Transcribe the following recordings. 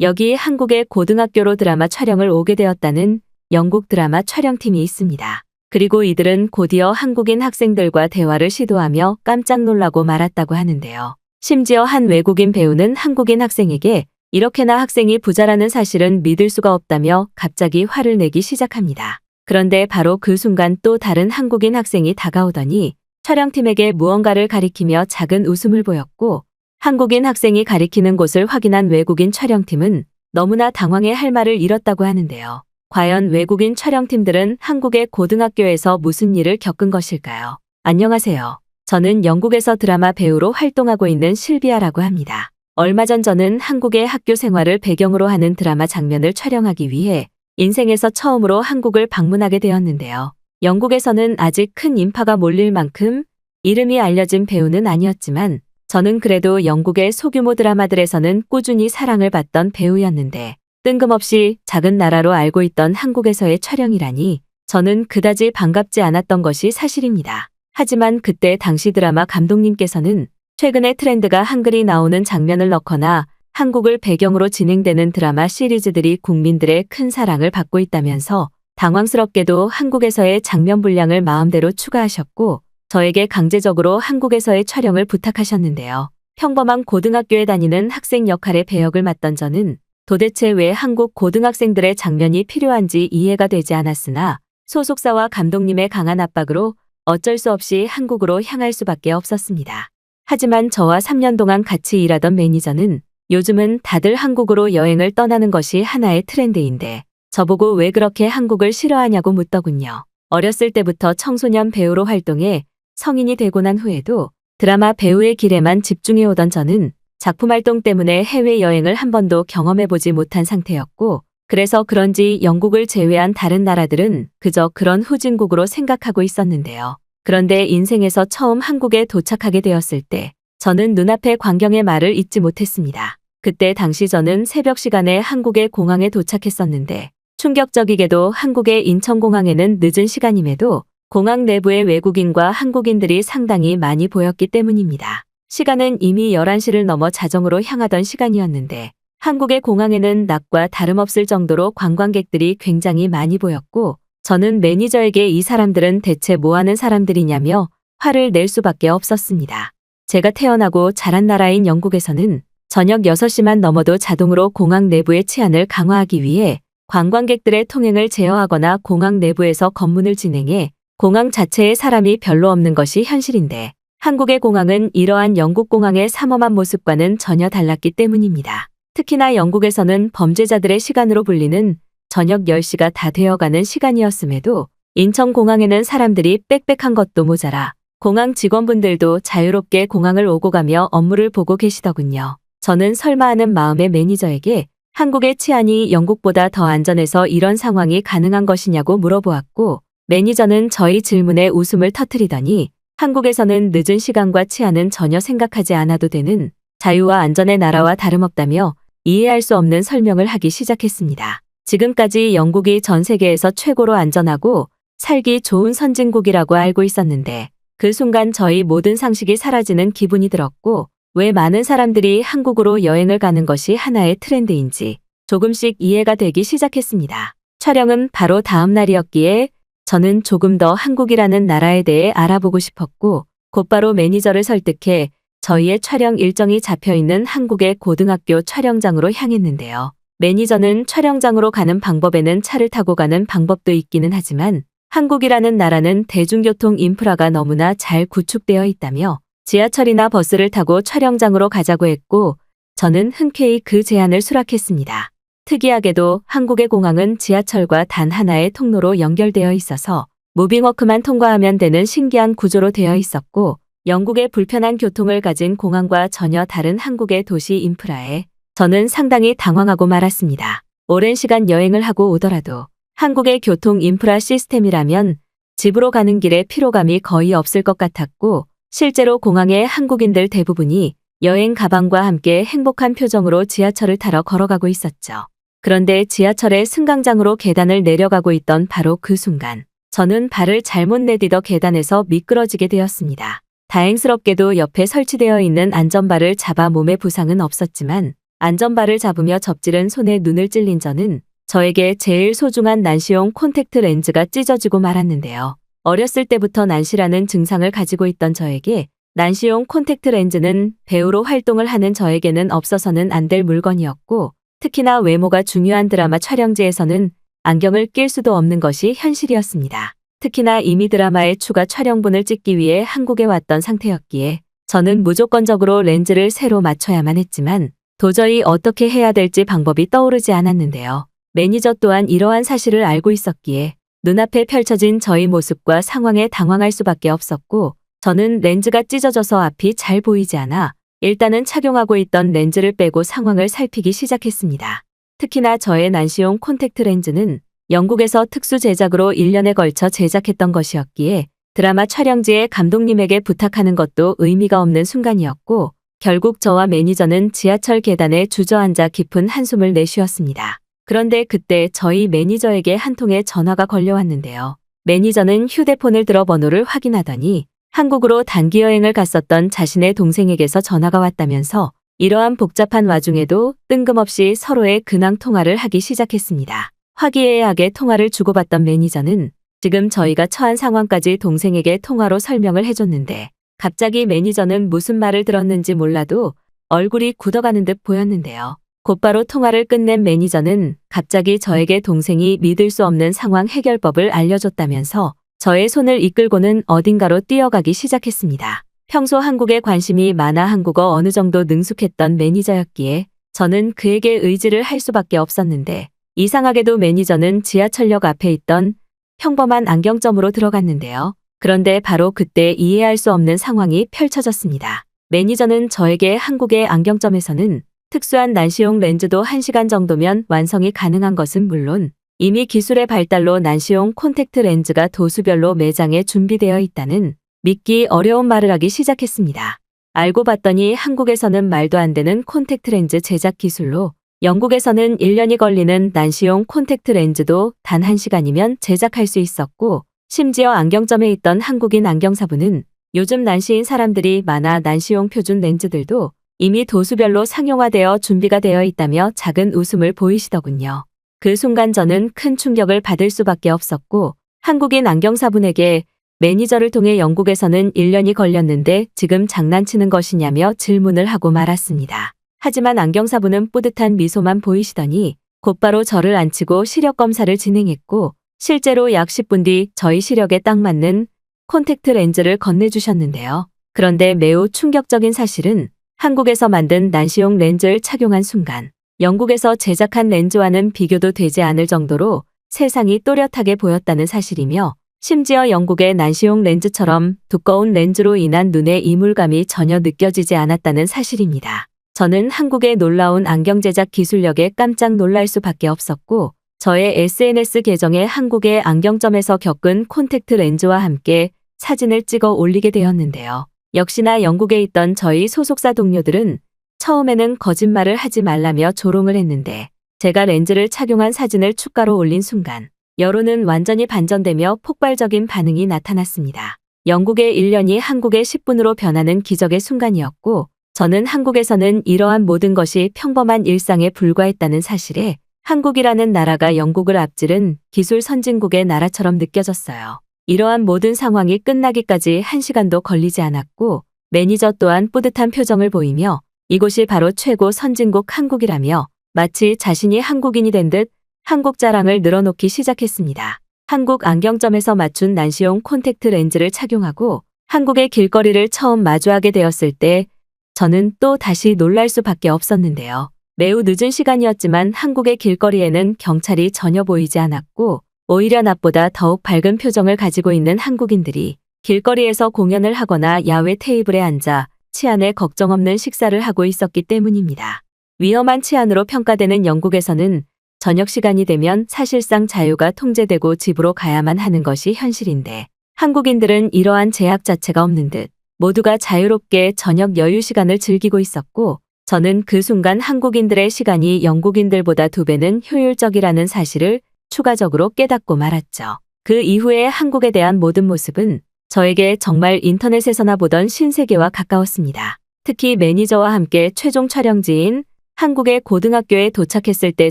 여기 한국의 고등학교로 드라마 촬영을 오게 되었다는 영국 드라마 촬영팀이 있습니다. 그리고 이들은 곧이어 한국인 학생들과 대화를 시도하며 깜짝 놀라고 말았다고 하는데요. 심지어 한 외국인 배우는 한국인 학생에게 이렇게나 학생이 부자라는 사실은 믿을 수가 없다며 갑자기 화를 내기 시작합니다. 그런데 바로 그 순간 또 다른 한국인 학생이 다가오더니 촬영팀에게 무언가를 가리키며 작은 웃음을 보였고 한국인 학생이 가리키는 곳을 확인한 외국인 촬영팀은 너무나 당황해 할 말을 잃었다고 하는데요. 과연 외국인 촬영팀들은 한국의 고등학교에서 무슨 일을 겪은 것일까요? 안녕하세요. 저는 영국에서 드라마 배우로 활동하고 있는 실비아라고 합니다. 얼마 전 저는 한국의 학교 생활을 배경으로 하는 드라마 장면을 촬영하기 위해 인생에서 처음으로 한국을 방문하게 되었는데요. 영국에서는 아직 큰 인파가 몰릴 만큼 이름이 알려진 배우는 아니었지만 저는 그래도 영국의 소규모 드라마들에서는 꾸준히 사랑을 받던 배우였는데 뜬금없이 작은 나라로 알고 있던 한국에서의 촬영이라니 저는 그다지 반갑지 않았던 것이 사실입니다. 하지만 그때 당시 드라마 감독님께서는 최근의 트렌드가 한글이 나오는 장면을 넣거나 한국을 배경으로 진행되는 드라마 시리즈들이 국민들의 큰 사랑을 받고 있다면서 당황스럽게도 한국에서의 장면 분량을 마음대로 추가하셨고 저에게 강제적으로 한국에서의 촬영을 부탁하셨는데요. 평범한 고등학교에 다니는 학생 역할의 배역을 맡던 저는 도대체 왜 한국 고등학생들의 장면이 필요한지 이해가 되지 않았으나 소속사와 감독님의 강한 압박으로 어쩔 수 없이 한국으로 향할 수밖에 없었습니다. 하지만 저와 3년 동안 같이 일하던 매니저는 요즘은 다들 한국으로 여행을 떠나는 것이 하나의 트렌드인데 저보고 왜 그렇게 한국을 싫어하냐고 묻더군요. 어렸을 때부터 청소년 배우로 활동해 성인이 되고 난 후에도 드라마 배우의 길에만 집중해오던 저는 작품 활동 때문에 해외여행을 한 번도 경험해보지 못한 상태였고 그래서 그런지 영국을 제외한 다른 나라들은 그저 그런 후진국으로 생각하고 있었는데요. 그런데 인생에서 처음 한국에 도착하게 되었을 때 저는 눈앞의 광경의 말을 잊지 못했습니다. 그때 당시 저는 새벽 시간에 한국의 공항에 도착했었는데 충격적이게도 한국의 인천공항에는 늦은 시간임에도 공항 내부의 외국인과 한국인들이 상당히 많이 보였기 때문입니다. 시간은 이미 11시를 넘어 자정으로 향하던 시간이었는데 한국의 공항에는 낮과 다름없을 정도로 관광객들이 굉장히 많이 보였고 저는 매니저에게 이 사람들은 대체 뭐 하는 사람들이냐며 화를 낼 수밖에 없었습니다. 제가 태어나고 자란 나라인 영국에서는 저녁 6시만 넘어도 자동으로 공항 내부의 치안을 강화하기 위해 관광객들의 통행을 제어하거나 공항 내부에서 검문을 진행해 공항 자체에 사람이 별로 없는 것이 현실인데 한국의 공항은 이러한 영국 공항의 삼엄한 모습과는 전혀 달랐기 때문입니다. 특히나 영국에서는 범죄자들의 시간으로 불리는 저녁 10시가 다 되어가는 시간이었음에도 인천공항에는 사람들이 빽빽한 것도 모자라 공항 직원분들도 자유롭게 공항을 오고 가며 업무를 보고 계시더군요. 저는 설마 하는 마음의 매니저에게 한국의 치안이 영국보다 더 안전해서 이런 상황이 가능한 것이냐고 물어보았고 매니저는 저희 질문에 웃음을 터뜨리더니 한국에서는 늦은 시간과 치안은 전혀 생각하지 않아도 되는 자유와 안전의 나라와 다름없다며 이해할 수 없는 설명을 하기 시작했습니다. 지금까지 영국이 전 세계에서 최고로 안전하고 살기 좋은 선진국이라고 알고 있었는데 그 순간 저희 모든 상식이 사라지는 기분이 들었고 왜 많은 사람들이 한국으로 여행을 가는 것이 하나의 트렌드인지 조금씩 이해가 되기 시작했습니다. 촬영은 바로 다음 날이었기에 저는 조금 더 한국이라는 나라에 대해 알아보고 싶었고 곧바로 매니저를 설득해 저희의 촬영 일정이 잡혀 있는 한국의 고등학교 촬영장으로 향했는데요. 매니저는 촬영장으로 가는 방법에는 차를 타고 가는 방법도 있기는 하지만 한국이라는 나라는 대중교통 인프라가 너무나 잘 구축되어 있다며 지하철이나 버스를 타고 촬영장으로 가자고 했고 저는 흔쾌히 그 제안을 수락했습니다. 특이하게도 한국의 공항은 지하철과 단 하나의 통로로 연결되어 있어서 무빙워크만 통과하면 되는 신기한 구조로 되어 있었고 영국의 불편한 교통을 가진 공항과 전혀 다른 한국의 도시 인프라에 저는 상당히 당황하고 말았습니다. 오랜 시간 여행을 하고 오더라도 한국의 교통 인프라 시스템이라면 집으로 가는 길에 피로감이 거의 없을 것 같았고 실제로 공항의 한국인들 대부분이 여행 가방과 함께 행복한 표정으로 지하철을 타러 걸어가고 있었죠. 그런데 지하철의 승강장으로 계단을 내려가고 있던 바로 그 순간 저는 발을 잘못 내디뎌 계단에서 미끄러지게 되었습니다. 다행스럽게도 옆에 설치되어 있는 안전바를 잡아 몸에 부상은 없었지만 안전바를 잡으며 접질은 손에 눈을 찔린 저는 저에게 제일 소중한 난시용 콘택트 렌즈가 찢어지고 말았는데요. 어렸을 때부터 난시라는 증상을 가지고 있던 저에게 난시용 콘택트 렌즈는 배우로 활동을 하는 저에게는 없어서는 안 될 물건이었고 특히나 외모가 중요한 드라마 촬영지에서는 안경을 낄 수도 없는 것이 현실이었습니다. 특히나 이미 드라마의 추가 촬영분을 찍기 위해 한국에 왔던 상태였기에 저는 무조건적으로 렌즈를 새로 맞춰야만 했지만 도저히 어떻게 해야 될지 방법이 떠오르지 않았는데요. 매니저 또한 이러한 사실을 알고 있었기에 눈앞에 펼쳐진 저희 모습과 상황에 당황할 수밖에 없었고 저는 렌즈가 찢어져서 앞이 잘 보이지 않아 일단은 착용하고 있던 렌즈를 빼고 상황을 살피기 시작했습니다. 특히나 저의 난시용 콘택트 렌즈는 영국에서 특수 제작으로 1년에 걸쳐 제작했던 것이었기에 드라마 촬영지에 감독님에게 부탁하는 것도 의미가 없는 순간이었고 결국 저와 매니저는 지하철 계단에 주저앉아 깊은 한숨을 내쉬었습니다. 그런데 그때 저희 매니저에게 한 통의 전화가 걸려왔는데요. 매니저는 휴대폰을 들어 번호를 확인하더니 한국으로 단기 여행을 갔었던 자신의 동생에게서 전화가 왔다면서 이러한 복잡한 와중에도 뜬금없이 서로의 근황 통화를 하기 시작했습니다. 화기애애하게 통화를 주고받던 매니저는 지금 저희가 처한 상황까지 동생에게 통화로 설명을 해줬는데 갑자기 매니저는 무슨 말을 들었는지 몰라도 얼굴이 굳어가는 듯 보였는데요. 곧바로 통화를 끝낸 매니저는 갑자기 저에게 동생이 믿을 수 없는 상황 해결법을 알려줬다면서 저의 손을 이끌고는 어딘가로 뛰어가기 시작했습니다. 평소 한국에 관심이 많아 한국어 어느 정도 능숙했던 매니저였기에 저는 그에게 의지를 할 수밖에 없었는데 이상하게도 매니저는 지하철역 앞에 있던 평범한 안경점으로 들어갔는데요. 그런데 바로 그때 이해할 수 없는 상황이 펼쳐졌습니다. 매니저는 저에게 한국의 안경점에서는 특수한 난시용 렌즈도 1시간 정도면 완성이 가능한 것은 물론 이미 기술의 발달로 난시용 콘택트 렌즈가 도수별로 매장에 준비되어 있다는 믿기 어려운 말을 하기 시작했습니다. 알고 봤더니 한국에서는 말도 안 되는 콘택트 렌즈 제작 기술로 영국에서는 1년이 걸리는 난시용 콘택트 렌즈도 단 1시간이면 제작할 수 있었고 심지어 안경점에 있던 한국인 안경사부는 요즘 난시인 사람들이 많아 난시용 표준 렌즈들도 이미 도수별로 상용화되어 준비가 되어 있다며 작은 웃음을 보이시더군요. 그 순간 저는 큰 충격을 받을 수밖에 없었고 한국인 안경사분에게 매니저를 통해 영국에서는 1년이 걸렸는데 지금 장난치는 것이냐며 질문을 하고 말았습니다. 하지만 안경사분은 뿌듯한 미소만 보이시더니 곧바로 저를 앉히고 시력 검사를 진행했고 실제로 약 10분 뒤 저희 시력에 딱 맞는 콘택트 렌즈를 건네주셨는데요. 그런데 매우 충격적인 사실은 한국에서 만든 난시용 렌즈를 착용한 순간 영국에서 제작한 렌즈와는 비교도 되지 않을 정도로 세상이 또렷하게 보였다는 사실이며 심지어 영국의 난시용 렌즈처럼 두꺼운 렌즈로 인한 눈의 이물감이 전혀 느껴지지 않았다는 사실입니다. 저는 한국의 놀라운 안경 제작 기술력에 깜짝 놀랄 수밖에 없었고 저의 SNS 계정에 한국의 안경점에서 겪은 콘택트 렌즈와 함께 사진을 찍어 올리게 되었는데요. 역시나 영국에 있던 저희 소속사 동료들은 처음에는 거짓말을 하지 말라며 조롱을 했는데 제가 렌즈를 착용한 사진을 축가로 올린 순간 여론은 완전히 반전되며 폭발적인 반응이 나타났습니다. 영국의 1년이 한국의 10분으로 변하는 기적의 순간이었고 저는 한국에서는 이러한 모든 것이 평범한 일상에 불과했다는 사실에 한국이라는 나라가 영국을 앞지른 기술 선진국의 나라처럼 느껴졌어요. 이러한 모든 상황이 끝나기까지 한 시간도 걸리지 않았고 매니저 또한 뿌듯한 표정을 보이며 이곳이 바로 최고 선진국 한국이라며 마치 자신이 한국인이 된 듯 한국 자랑을 늘어놓기 시작했습니다. 한국 안경점에서 맞춘 난시용 콘택트 렌즈를 착용하고 한국의 길거리를 처음 마주하게 되었을 때 저는 또 다시 놀랄 수밖에 없었는데요. 매우 늦은 시간이었지만 한국의 길거리에는 경찰이 전혀 보이지 않았고 오히려 낮보다 더욱 밝은 표정을 가지고 있는 한국인들이 길거리에서 공연을 하거나 야외 테이블에 앉아 치안에 걱정 없는 식사를 하고 있었기 때문입니다. 위험한 치안으로 평가되는 영국에서는 저녁 시간이 되면 사실상 자유가 통제되고 집으로 가야만 하는 것이 현실인데 한국인들은 이러한 제약 자체가 없는 듯 모두가 자유롭게 저녁 여유 시간을 즐기고 있었고 저는 그 순간 한국인들의 시간이 영국인들보다 두 배는 효율적이라는 사실을 추가적으로 깨닫고 말았죠. 그 이후에 한국에 대한 모든 모습은 저에게 정말 인터넷에서나 보던 신세계와 가까웠습니다. 특히 매니저와 함께 최종 촬영지인 한국의 고등학교에 도착했을 때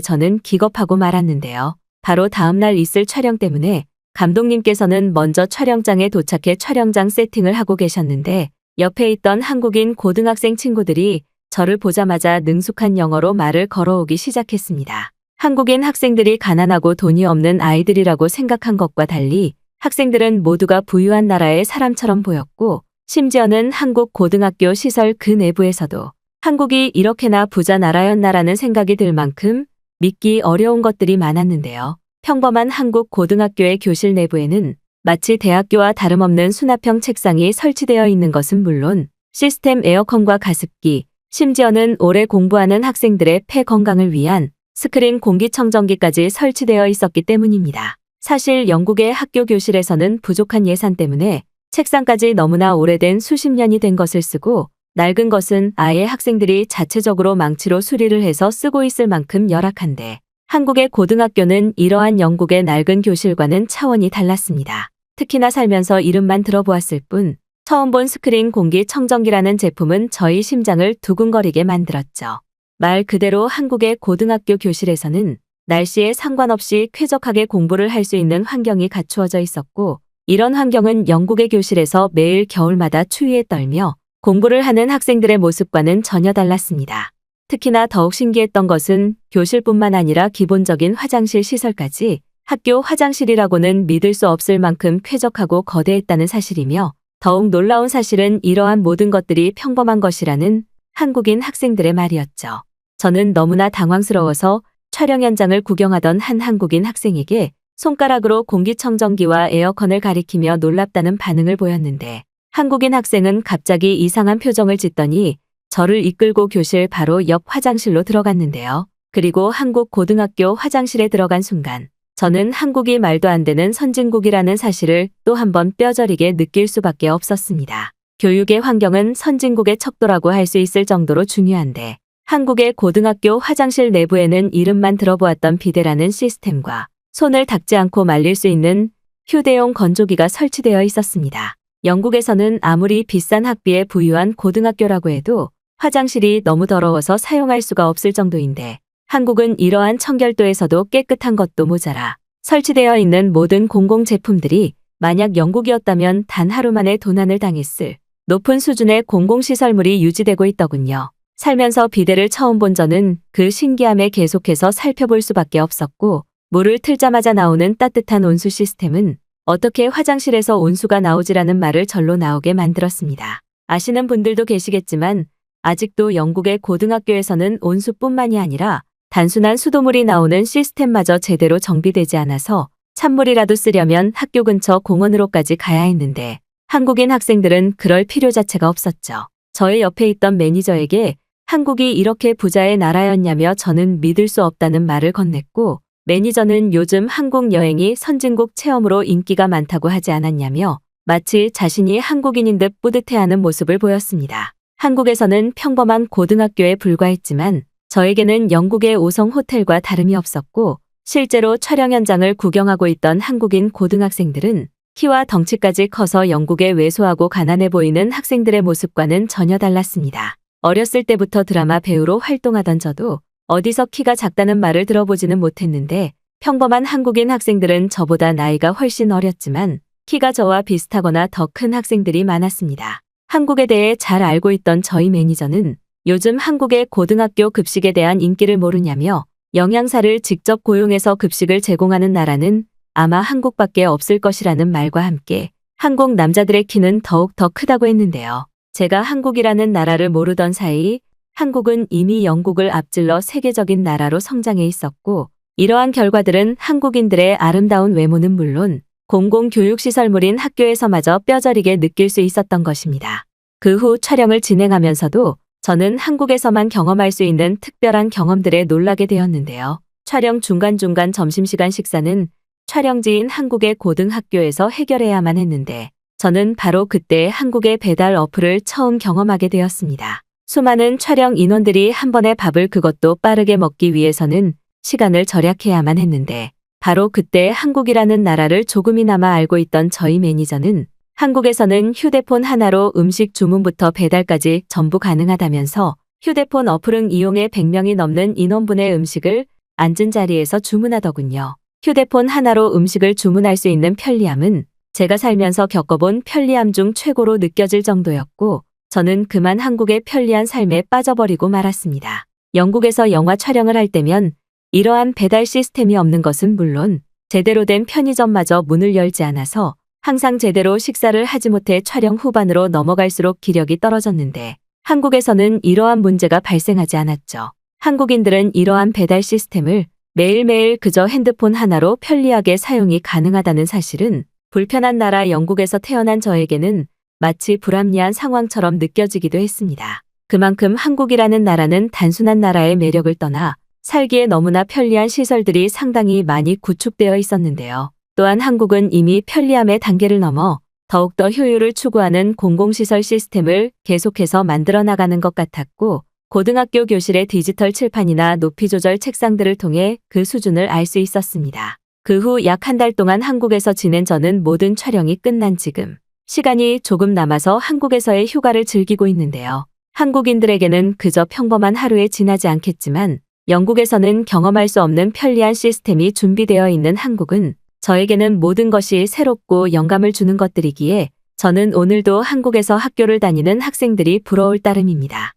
저는 기겁하고 말았는데요. 바로 다음날 있을 촬영 때문에 감독님께서는 먼저 촬영장에 도착해 촬영장 세팅을 하고 계셨는데 옆에 있던 한국인 고등학생 친구들이 저를 보자마자 능숙한 영어로 말을 걸어오기 시작했습니다. 한국인 학생들이 가난하고 돈이 없는 아이들이라고 생각한 것과 달리 학생들은 모두가 부유한 나라의 사람처럼 보였고 심지어는 한국 고등학교 시설 그 내부에서도 한국이 이렇게나 부자 나라였나라는 생각이 들 만큼 믿기 어려운 것들이 많았는데요. 평범한 한국 고등학교의 교실 내부에는 마치 대학교와 다름없는 수납형 책상이 설치되어 있는 것은 물론 시스템 에어컨과 가습기, 심지어는 오래 공부하는 학생들의 폐 건강을 위한 스크린 공기청정기까지 설치되어 있었기 때문입니다. 사실 영국의 학교 교실에서는 부족한 예산 때문에 책상까지 너무나 오래된 수십 년이 된 것을 쓰고 낡은 것은 아예 학생들이 자체적으로 망치로 수리를 해서 쓰고 있을 만큼 열악한데 한국의 고등학교는 이러한 영국의 낡은 교실과는 차원이 달랐습니다. 특히나 살면서 이름만 들어보았을 뿐 처음 본 스크린 공기 청정기라는 제품은 저희 심장을 두근거리게 만들었죠. 말 그대로 한국의 고등학교 교실에서는 날씨에 상관없이 쾌적하게 공부를 할 수 있는 환경이 갖추어져 있었고 이런 환경은 영국의 교실에서 매일 겨울마다 추위에 떨며 공부를 하는 학생들의 모습과는 전혀 달랐습니다. 특히나 더욱 신기했던 것은 교실뿐만 아니라 기본적인 화장실 시설까지 학교 화장실이라고는 믿을 수 없을 만큼 쾌적하고 거대했다는 사실이며 더욱 놀라운 사실은 이러한 모든 것들이 평범한 것이라는 한국인 학생들의 말이었죠. 저는 너무나 당황스러워서 촬영 현장을 구경하던 한 한국인 학생에게 손가락으로 공기청정기와 에어컨을 가리키며 놀랍다는 반응을 보였는데 한국인 학생은 갑자기 이상한 표정을 짓더니 저를 이끌고 교실 바로 옆 화장실로 들어갔는데요. 그리고 한국 고등학교 화장실에 들어간 순간 저는 한국이 말도 안 되는 선진국이라는 사실을 또 한 번 뼈저리게 느낄 수밖에 없었습니다. 교육의 환경은 선진국의 척도라고 할 수 있을 정도로 중요한데 한국의 고등학교 화장실 내부에는 이름만 들어보았던 비데라는 시스템과 손을 닦지 않고 말릴 수 있는 휴대용 건조기가 설치되어 있었습니다. 영국에서는 아무리 비싼 학비에 부유한 고등학교라고 해도 화장실이 너무 더러워서 사용할 수가 없을 정도인데 한국은 이러한 청결도에서도 깨끗한 것도 모자라 설치되어 있는 모든 공공 제품들이 만약 영국이었다면 단 하루 만에 도난을 당했을 높은 수준의 공공시설물이 유지되고 있더군요. 살면서 비데를 처음 본 저는 그 신기함에 계속해서 살펴볼 수밖에 없었고 물을 틀자마자 나오는 따뜻한 온수 시스템은 어떻게 화장실에서 온수가 나오지라는 말을 절로 나오게 만들었습니다. 아시는 분들도 계시겠지만 아직도 영국의 고등학교에서는 온수뿐만이 아니라 단순한 수도물이 나오는 시스템마저 제대로 정비되지 않아서 찬물이라도 쓰려면 학교 근처 공원으로까지 가야 했는데 한국인 학생들은 그럴 필요 자체가 없었죠. 저의 옆에 있던 매니저에게 한국이 이렇게 부자의 나라였냐며 저는 믿을 수 없다는 말을 건넸고 매니저는 요즘 한국 여행이 선진국 체험으로 인기가 많다고 하지 않았냐며 마치 자신이 한국인인 듯 뿌듯해하는 모습을 보였습니다. 한국에서는 평범한 고등학교에 불과했지만 저에게는 영국의 5성 호텔과 다름이 없었고 실제로 촬영 현장을 구경하고 있던 한국인 고등학생들은 키와 덩치까지 커서 영국의 왜소하고 가난해 보이는 학생들의 모습과는 전혀 달랐습니다. 어렸을 때부터 드라마 배우로 활동하던 저도 어디서 키가 작다는 말을 들어보지는 못했는데 평범한 한국인 학생들은 저보다 나이가 훨씬 어렸지만 키가 저와 비슷하거나 더 큰 학생들이 많았습니다. 한국에 대해 잘 알고 있던 저희 매니저는 요즘 한국의 고등학교 급식에 대한 인기를 모르냐며 영양사를 직접 고용해서 급식을 제공하는 나라는 아마 한국밖에 없을 것이라는 말과 함께 한국 남자들의 키는 더욱 더 크다고 했는데요. 제가 한국이라는 나라를 모르던 사이 한국은 이미 영국을 앞질러 세계적인 나라로 성장해 있었고 이러한 결과들은 한국인들의 아름다운 외모는 물론 공공교육시설물인 학교에서마저 뼈저리게 느낄 수 있었던 것입니다. 그 후 촬영을 진행하면서도 저는 한국에서만 경험할 수 있는 특별한 경험들에 놀라게 되었는데요. 촬영 중간중간 점심시간 식사는 촬영지인 한국의 고등학교에서 해결해야만 했는데 저는 바로 그때 한국의 배달 어플을 처음 경험하게 되었습니다. 수많은 촬영 인원들이 한 번에 밥을 그것도 빠르게 먹기 위해서는 시간을 절약해야만 했는데 바로 그때 한국이라는 나라를 조금이나마 알고 있던 저희 매니저는 한국에서는 휴대폰 하나로 음식 주문부터 배달까지 전부 가능하다면서 휴대폰 어플을 이용해 100명이 넘는 인원분의 음식을 앉은 자리에서 주문하더군요. 휴대폰 하나로 음식을 주문할 수 있는 편리함은 제가 살면서 겪어본 편리함 중 최고로 느껴질 정도였고, 저는 그만 한국의 편리한 삶에 빠져버리고 말았습니다. 영국에서 영화 촬영을 할 때면 이러한 배달 시스템이 없는 것은 물론 제대로 된 편의점마저 문을 열지 않아서 항상 제대로 식사를 하지 못해 촬영 후반으로 넘어갈수록 기력이 떨어졌는데 한국에서는 이러한 문제가 발생하지 않았죠. 한국인들은 이러한 배달 시스템을 매일매일 그저 핸드폰 하나로 편리하게 사용이 가능하다는 사실은 불편한 나라 영국에서 태어난 저에게는 마치 불합리한 상황처럼 느껴지기도 했습니다. 그만큼 한국이라는 나라는 단순한 나라의 매력을 떠나 살기에 너무나 편리한 시설들이 상당히 많이 구축되어 있었는데요. 또한 한국은 이미 편리함의 단계를 넘어 더욱더 효율을 추구하는 공공시설 시스템을 계속해서 만들어 나가는 것 같았고, 고등학교 교실의 디지털 칠판이나 높이 조절 책상들을 통해 그 수준을 알 수 있었습니다. 그 후 약 한 달 동안 한국에서 지낸 저는 모든 촬영이 끝난 지금 시간이 조금 남아서 한국에서의 휴가를 즐기고 있는데요. 한국인들에게는 그저 평범한 하루에 지나지 않겠지만 영국에서는 경험할 수 없는 편리한 시스템이 준비되어 있는 한국은 저에게는 모든 것이 새롭고 영감을 주는 것들이기에 저는 오늘도 한국에서 학교를 다니는 학생들이 부러울 따름입니다.